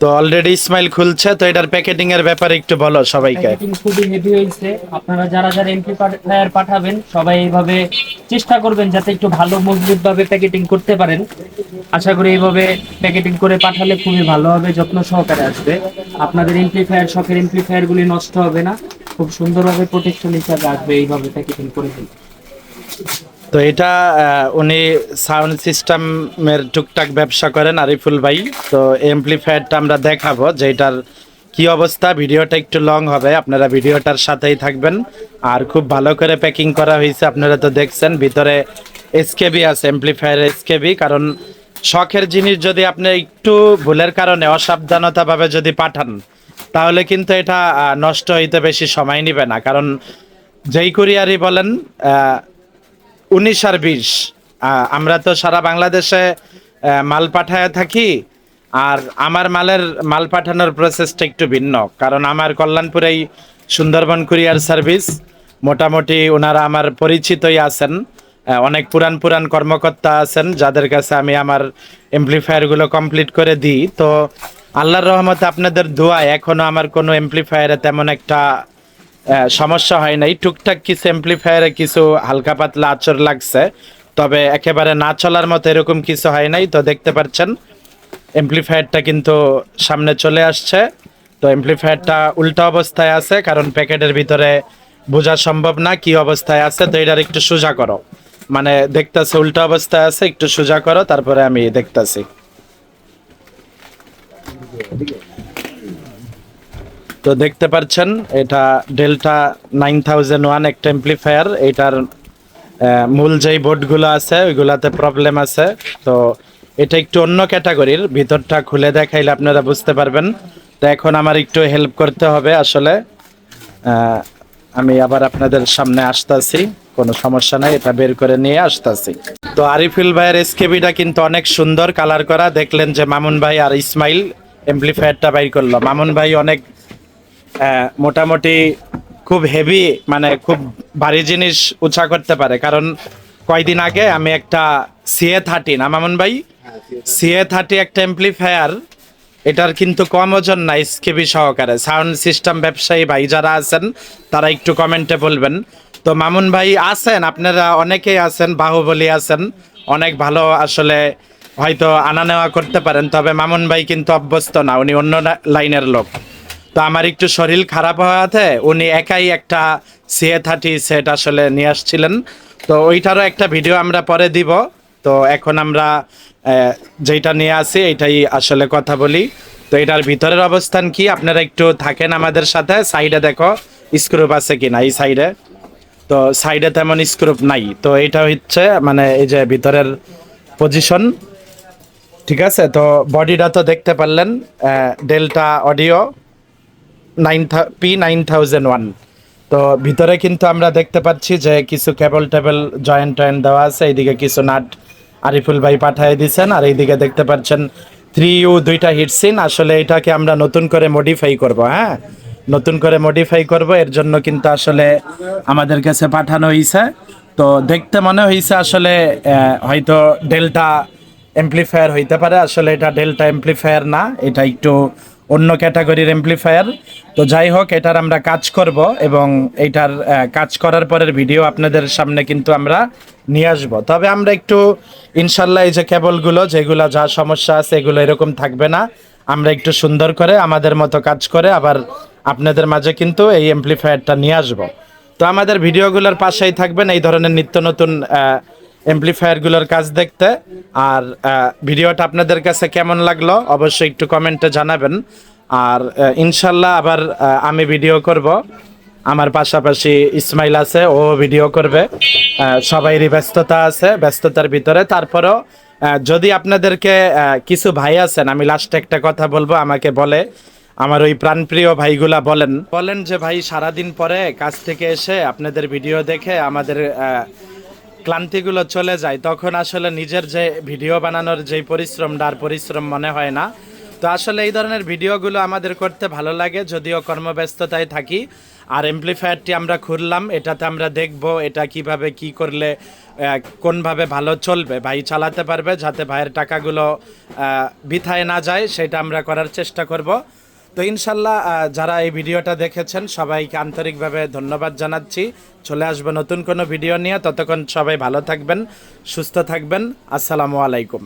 তো অলরেডি ইসমাইল খুলছে, তো এটার প্যাকেটিং এর ব্যাপারে একটু বলো সবাইকে। খুবই হেভি হয়েছে। আপনারা যারা যারা এমপি ফায়ার পাঠাবেন, সবাই এইভাবে চেষ্টা করবেন যাতে একটু ভালো মজবুত ভাবে প্যাকেটিং করতে পারেন। আশা করি এইভাবে প্যাকেটিং করে পাঠালে খুবই ভালো হবে, যত্ন সহকারে আসবে। আপনাদের এমপ্লিফায়ার শখের এমপ্লিফায়ার গুলি নষ্ট হবে না। খুব সুন্দরভাবে প্রোটেকশন হিসাবে আসবে এইভাবে প্যাকেটিং করে দিলে। তো এটা উনি সাউন্ড সিস্টেমের টুকটাক ব্যবসা করেন আরিফুল ভাই। তো এমপ্লিফায়ারটা আমরা দেখাবো যে এটার কি অবস্থা। ভিডিওটা একটু লং হবে, আপনারা ভিডিওটার সাথেই থাকবেন। আর খুব ভালো করে প্যাকিং করা হয়েছে, আপনারা তো দেখছেন। ভিতরে এসকেবি আছে এমপ্লিফায়ার এসকেবি কারণ শখের জিনিস যদি আপনি একটু ভুলের কারণে অসাবধানতাভাবে যদি পাঠান, তাহলে কিন্তু এটা নষ্ট হইতে বেশি সময় নিবে না। কারণ যেই কুরিয়ারই বলেন উনিশ আর বিশ। আমরা তো সারা বাংলাদেশে মাল পাঠায় থাকি, আর আমার মালের, মাল পাঠানোর প্রসেসটা একটু ভিন্ন। কারণ আমার কল্যাণপুরেই সুন্দরবন কুরিয়ার সার্ভিস। মোটামুটি ওনারা আমার পরিচিতই আছেন। অনেক পুরান পুরান কর্মকর্তা আছেন, যাদের কাছে আমি আমার এমপ্লিফায়ারগুলো কমপ্লিট করে দিই। তো আল্লাহর রহমতে আপনাদের দোয়ায় এখনও আমার কোনো এমপ্লিফায়ারে তেমন একটা সমস্যা হয় নাই। টুকটাক কিছু এমপ্লিফায়ারে কিছু হালকা পাতলা আচর লাগছে, তবে একেবারে না চলার মতো এরকম কিছু হয় নাই। তো দেখতে পাচ্ছেন এমপ্লিফায়ারটা কিন্তু সামনে চলে আসছে। তো এমপ্লিফায়ারটা উল্টা অবস্থায় আছে, কারণ প্যাকেটের ভিতরে বোঝা সম্ভব না কি অবস্থায় আছে। তো এটার একটু সোজা করো। মানে দেখতেছে উল্টা অবস্থায় আছে, একটু সোজা করো, তারপরে আমি দেখতাছি। তো দেখতে পাচ্ছেন, এটা ডেল্টা নাইন থাউজেন্ড ওয়ান একটা এমপ্লিফায়ার এটার মূল যেই বোর্ডগুলো আছে, ওইগুলাতে প্রবলেম আছে। তো এটা একটু অন্য ক্যাটাগরির ভিতরটা খুলে দেখাইলে আপনারা বুঝতে পারবেন। তো এখন আমার একটু হেল্প করতে হবে আসলে। আমি আবার আপনাদের সামনে আসতেছি, কোনো সমস্যা নাই, এটা বের করে নিয়ে আসতেছি। তো আরিফুল ভাইয়ের এসকেবিটা কিন্তু অনেক সুন্দর কালার করা, দেখলেন যে মামুন ভাই আর ইসমাইল এমপ্লিফায়ারটা বাইর করল। মামুন ভাই অনেক মোটামুটি খুব হেভি মানে খুব ভারী জিনিস উঁচা করতে পারে। কারণ কয়দিন আগে আমি একটা সিএ থার্টি না মামুন ভাই? সিএ থার্টি একটা এমপ্লিফায়ার এটার কিন্তু কম ওজন না স্কেবি সহকারে। সাউন্ড সিস্টেম ব্যবসায়ী ভাই যারা আছেন তারা একটু কমেন্টে বলবেন। তো মামুন ভাই আছেন আপনারা অনেকেই আছেন বাহুবলী আছেন অনেক ভালো আসলে হয়তো আনা নেওয়া করতে পারেন তবে মামুন ভাই কিন্তু অভ্যস্ত না উনি অন্য লাইনের লোক। তো আমার একটু শরীর খারাপ হওয়াতে উনি একাই একটা সিএ থার্টি সেট আসলে নিয়ে আসছিলেন। তো ওইটারও একটা ভিডিও আমরা পরে দিব। তো এখন আমরা যেটা নিয়ে আসি এটাই আসলে কথা বলি। তো এটার ভিতরের অবস্থান কি? আপনারা একটু থাকেন আমাদের সাথে। সাইডে দেখো স্ক্রুপ আছে কি না এই সাইডে তো সাইডে তেমন স্ক্রুপ নাই। তো এটা হচ্ছে মানে এই যে ভিতরের পজিশন ঠিক আছে? তো বডিটা তো দেখতে পারলেন delta audio nine P nine thousand one তো ভিতরে কিন্তু আমরা দেখতে পাচ্ছি যে কিছু কেবল টেবল জয়েন্ট টয়েন্ট দেওয়া আছে। এইদিকে কিছু নাট আরিফুল ভাই পাঠিয়ে দিয়েছেন। আর এইদিকে দেখতে পাচ্ছেন থ্রি ইউ দুইটা হিটসিন আসলে এটাকে আমরা নতুন করে মডিফাই করব হ্যাঁ? নতুন করে মডিফাই করব। এর জন্য কিন্তু আসলে আমাদের কাছে পাঠানো হয়েছে তো দেখতে মনে হয়েছে আসলে হয়তো ডেল্টা এমপ্লিফায়ার হইতে পারে। আসলে এটা ডেল্টা এমপ্লিফায়ার না। এটা একটু অন্য ক্যাটাগরির এমপ্লিফায়ার তো যাই হোক, এটার আমরা কাজ করব এবং এটার কাজ করার পরের ভিডিও আপনাদের সামনে কিন্তু আমরা নিয়ে আসব। তবে আমরা একটু, ইনশাল্লাহ এই যে কেবলগুলো যেগুলো যা সমস্যা আছে, এগুলো এরকম থাকবে না। আমরা একটু সুন্দর করে আমাদের মতো কাজ করে আবার আপনাদের মাঝে কিন্তু এই এমপ্লিফায়ারটা নিয়ে আসব। তো আমাদের ভিডিওগুলোর পাশেই থাকবেন, এই ধরনের নিত্য নতুন এমপ্লিফায়ারগুলোর কাজ দেখতে। আর ভিডিওটা আপনাদের কাছে কেমন লাগল অবশ্যই একটু কমেন্টে জানাবেন। আর ইনশাল্লাহ আবার আমি ভিডিও করব। আমার পাশাপাশি ইসমাইল আছে, ও ভিডিও করবে। সবাইরই ব্যস্ততা আছে, ব্যস্ততার ভিতরে। তারপরেও যদি আপনাদেরকে কিছু ভাই আছেন, আমি লাস্টে একটা কথা বলব, আমাকে বলে। আমার ওই প্রাণপ্রিয় ভাইগুলা বলেন। বলেন যে, ভাই, সারাদিন পরে কাজ থেকে এসে আপনাদের ভিডিও দেখে আমাদের ক্লান্তিগুলো চলে যায়, তখন আসলে নিজের যে ভিডিও বানানোর যে পরিশ্রমটা আর পরিশ্রম মনে হয় না। তো আসলে এই ধরনের ভিডিওগুলো আমাদের করতে ভালো লাগে, যদিও কর্মব্যস্ততায় থাকি। আর এমপ্লিফায়ারটি আমরা খুললাম, এটাতে আমরা দেখব এটা কীভাবে কি করলে কোনভাবে ভালো চলবে, ভাই চালাতে পারবে যাতে ভাইয়ের টাকাগুলো বিথায় না যায়, সেটা আমরা করার চেষ্টা করব। তো ইনশাল্লাহ যারা এই ভিডিওটা দেখেছেন, সবাইকে আন্তরিকভাবে ধন্যবাদ জানাচ্ছি। চলে আসবে নতুন কোনো ভিডিও নিয়ে। ততক্ষণ সবাই ভালো থাকবেন, সুস্থ থাকবেন। আসসালামু আলাইকুম।